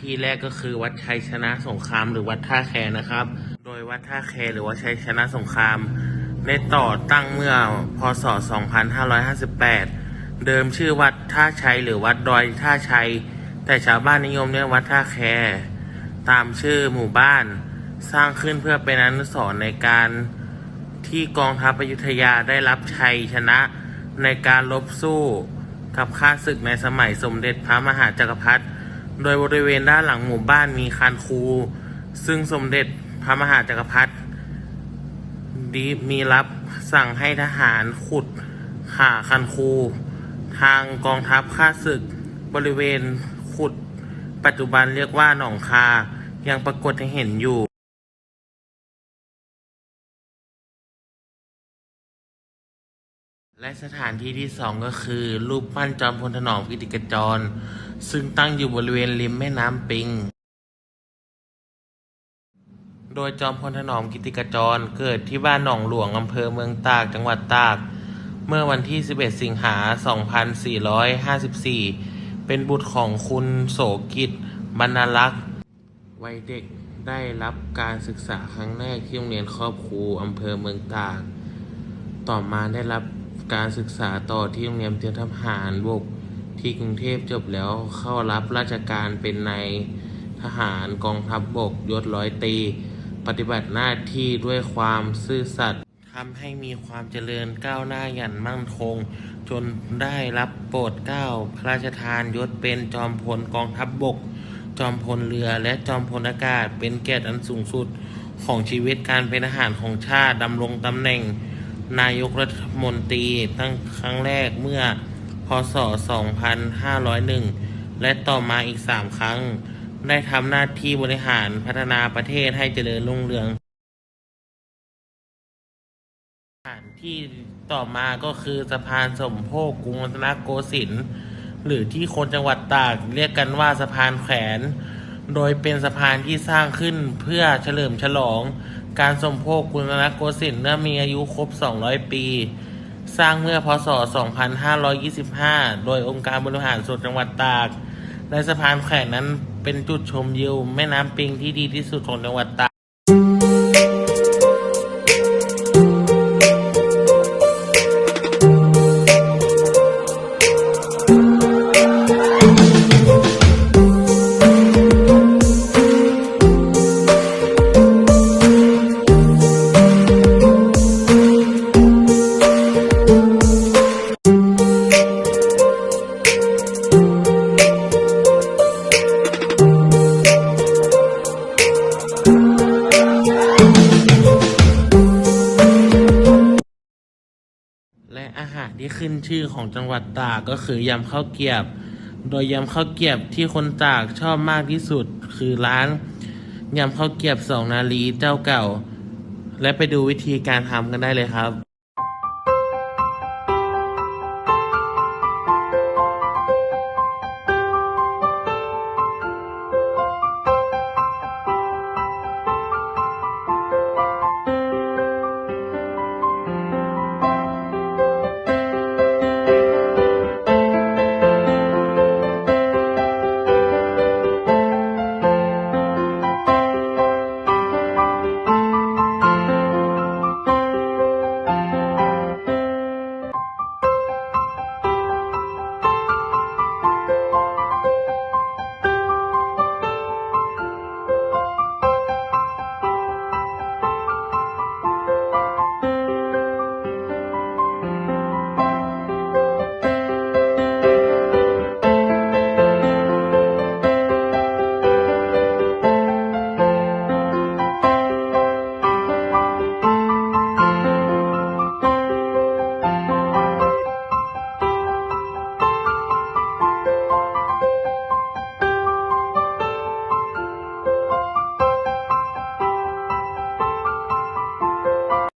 ที่แรกก็คือวัดชัยชนะสงครามหรือวัดท่าแคนะครับ โดยวัดท่าแคหรือว่าชัยชนะสงครามได้ต่อตั้งเมื่อพศ 2558 เดิมชื่อวัดท่าชัยหรือวัดดอยท่าชัย แต่ชาวบ้านนิยมเรียกวัดท่าแค ตามชื่อหมู่บ้าน สร้างขึ้นเพื่อเป็นอนุสรณ์ในการที่กองทัพอยุธยาได้รับชัยชนะในการลบสู้กับข้าศึกในสมัยสมเด็จพระมหาจักรพรรดิ โดยบริเวณด้านหลังหมู่บ้านมีคานคู ซึ่งสมเด็จพระมหาจักรพรรดิดีมีรับสั่งให้ทหารขุดหาคันคู ทางกองทัพข้าศึก บริเวณขุด ปัจจุบันเรียกว่าหนองคา ยังปรากฏให้เห็นอยู่และสถานที่ที่สองก็คือ รูปปั้นจอมพลถนอมกิติกจร ซึ่งตั้งอยู่บริเวณริมแม่น้ำปิง โดยจอมพลถนอมกิติกจรเกิดที่บ้านหนองหลวงอำเภอเมืองตากจังหวัดตาก เมื่อวันที่ 11 สิงหา 2454 เป็นบุตรของคุณโสกิจบรรณลักษ์วัยเด็กได้รับการศึกษาครั้งแรกที่โรงเรียนครอบครูอำเภอเมืองตาก ต่อมาได้รับการศึกษาต่อที่โรงเรียนเตรียมทหารบก ที่กรุงเทพจบแล้วเข้ารับราชการเป็นนายทหารกองทัพบบกยศร้อยตี ปฏิบัติหน้าที่ด้วยความซื่อสัตย์ทำให้มีความเจริญก้าวหน้าอย่างมั่นคง จนได้รับโปรดเกล้าพระราชทานยศเป็นจอมพลกองทัพบบก จอมพลเรือและจอมพลอากาศ เป็นเกียรติอันสูงสุดของชีวิตการเป็นทหารของชาติดำรงตำแหน่ง นายกรัฐมนตรีตั้งครั้งแรกเมื่อ พศ 2501 และต่อมาอีก 3 ครั้ง ได้ทำหน้าที่บริหารพัฒนาประเทศให้เจริญรุ่งเรืองสถานที่ต่อมาก็คือสะพานสมโภชกรุงรัตนโกสินทร์หรือที่คนจังหวัดตากเรียกกันว่าสะพานแขวน โดยเป็นสะพานที่สร้างขึ้นเพื่อเฉลิมฉลอง การสมโภชกรุงรัตนโกสินทร์เมื่อมีอายุครบ 200 ปี สร้างเมื่อพศ 2525 โดยองค์การบริหารส่วนจังหวัดตาก และสะพานแขวนนั้นเป็นจุดชมวิวแม่น้ำปิงที่ดีที่สุดของจังหวัดตาก ที่ขึ้นชื่อของจังหวัดตากก็คือยำข้าวเกียบ โดยยำข้าวเกียบที่คนตากชอบมากที่สุด คือร้านยำข้าวเกียบสองนาลีเจ้าเก่า และไปดูวิธีการทำกันได้เลยครับ